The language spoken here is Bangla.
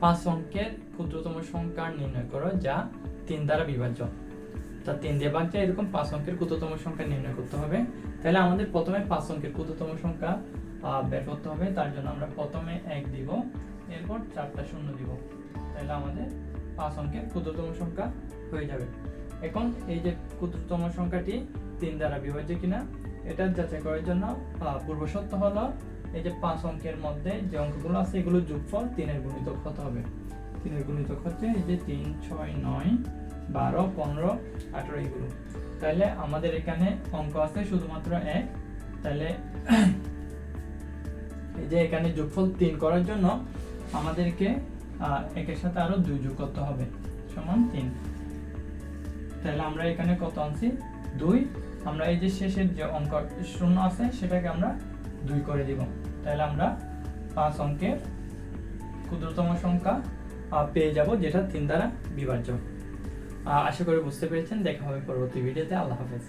পাঁচ অঙ্কের ক্ষুদ্রতম সংখ্যা নির্ণয় করো যা তিন দ্বারা বিভাজ্য। তা তিন দিয়ে ভাগ যায় এরকম পাঁচ অঙ্কের ক্ষুদ্রতম সংখ্যা নির্ণয় করতে হবে। তাহলে আমাদের প্রথমে পাঁচ অঙ্কের ক্ষুদ্রতম সংখ্যা বের করতে হবে। তার জন্য আমরা প্রথমে এক দিব এরপর চারটা শূন্য দিব। তাহলে আমাদের পাঁচ অঙ্কের ক্ষুদ্রতম সংখ্যা হয়ে যাবে। এখন এই যে ক্ষুদ্রতম সংখ্যাটি তিন দ্বারা বিভাজ্য কিনা এটা যাচাই করার জন্য আহ, পূর্ব সত্য হলো এই যে পাঁচ অঙ্কের মধ্যে যে অঙ্কগুলো আছে, এগুলো যোগফল তিনের গুণিতক হতে হবে? তিনের গুণিতক হচ্ছে এই যে তিন, ছয়, নয়, বারো, পনেরো, আঠারো এগুলো তাহলে আমাদের এখানে অঙ্ক আছে শুধুমাত্র এক। তাহলে এই যে এখানে যোগফল তিন করার জন্য আমাদেরকে একের সাথে আরও দুই যোগ করতে হবে, সমান তিন। তাহলে আমরা এখানে কত আনছি? দুই। আমরা এই যে শেষের যে অঙ্ক শূন্য আছে, সেটাকে আমরা দুই করে দিব। তাহলে আমরা পাঁচ অঙ্কের ক্ষুদ্রতম সংখ্যা পেয়ে যাব, যেটা তিন দ্বারা বিভাজ্য। আশা করি বুঝতে পেরেছেন। দেখা হবে পরবর্তী ভিডিওতে আল্লাহ হাফেজ।